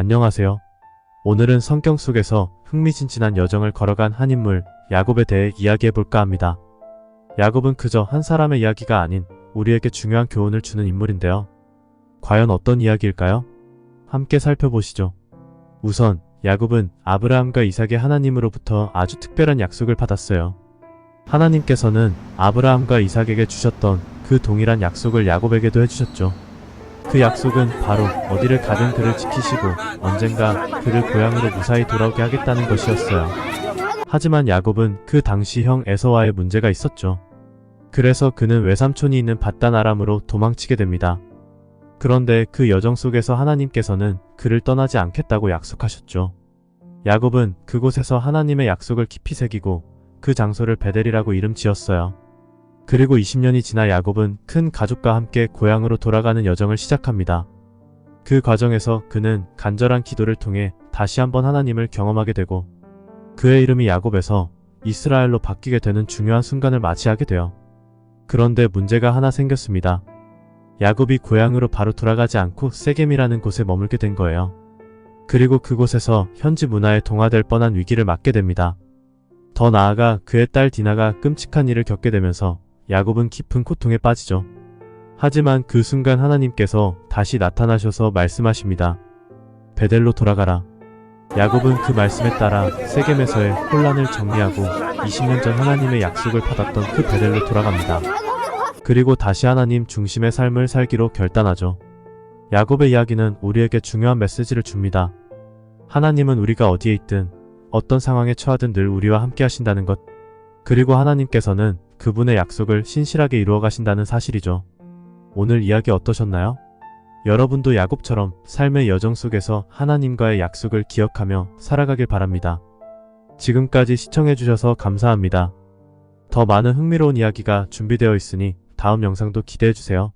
안녕하세요. 오늘은 성경 속에서 흥미진진한 여정을 걸어간 한 인물, 야곱에 대해 이야기해볼까 합니다. 야곱은 그저 한 사람의 이야기가 아닌 우리에게 중요한 교훈을 주는 인물인데요. 과연 어떤 이야기일까요? 함께 살펴보시죠. 우선, 야곱은 아브라함과 이삭의 하나님으로부터 아주 특별한 약속을 받았어요. 하나님께서는 아브라함과 이삭에게 주셨던 그 동일한 약속을 야곱에게도 해주셨죠. 그 약속은 바로 어디를 가든 그를 지키시고 언젠가 그를 고향으로 무사히 돌아오게 하겠다는 것이었어요. 하지만 야곱은 그 당시 형 에서와의 문제가 있었죠. 그래서 그는 외삼촌이 있는 바단 아람으로 도망치게 됩니다. 그런데 그 여정 속에서 하나님께서는 그를 떠나지 않겠다고 약속하셨죠. 야곱은 그곳에서 하나님의 약속을 깊이 새기고 그 장소를 베델이라고 이름 지었어요. 그리고 20년이 지나 야곱은 큰 가족과 함께 고향으로 돌아가는 여정을 시작합니다. 그 과정에서 그는 간절한 기도를 통해 다시 한번 하나님을 경험하게 되고 그의 이름이 야곱에서 이스라엘로 바뀌게 되는 중요한 순간을 맞이하게 돼요. 그런데 문제가 하나 생겼습니다. 야곱이 고향으로 바로 돌아가지 않고 세겜이라는 곳에 머물게 된 거예요. 그리고 그곳에서 현지 문화에 동화될 뻔한 위기를 맞게 됩니다. 더 나아가 그의 딸 디나가 끔찍한 일을 겪게 되면서 야곱은 깊은 고통에 빠지죠. 하지만 그 순간 하나님께서 다시 나타나셔서 말씀하십니다. 베델로 돌아가라. 야곱은 그 말씀에 따라 세겜에서의 혼란을 정리하고 20년 전 하나님의 약속을 받았던 그 베델로 돌아갑니다. 그리고 다시 하나님 중심의 삶을 살기로 결단하죠. 야곱의 이야기는 우리에게 중요한 메시지를 줍니다. 하나님은 우리가 어디에 있든 어떤 상황에 처하든 늘 우리와 함께 하신다는 것. 그리고 하나님께서는 그분의 약속을 신실하게 이루어 가신다는 사실이죠. 오늘 이야기 어떠셨나요? 여러분도 야곱처럼 삶의 여정 속에서 하나님과의 약속을 기억하며 살아가길 바랍니다. 지금까지 시청해주셔서 감사합니다. 더 많은 흥미로운 이야기가 준비되어 있으니 다음 영상도 기대해주세요.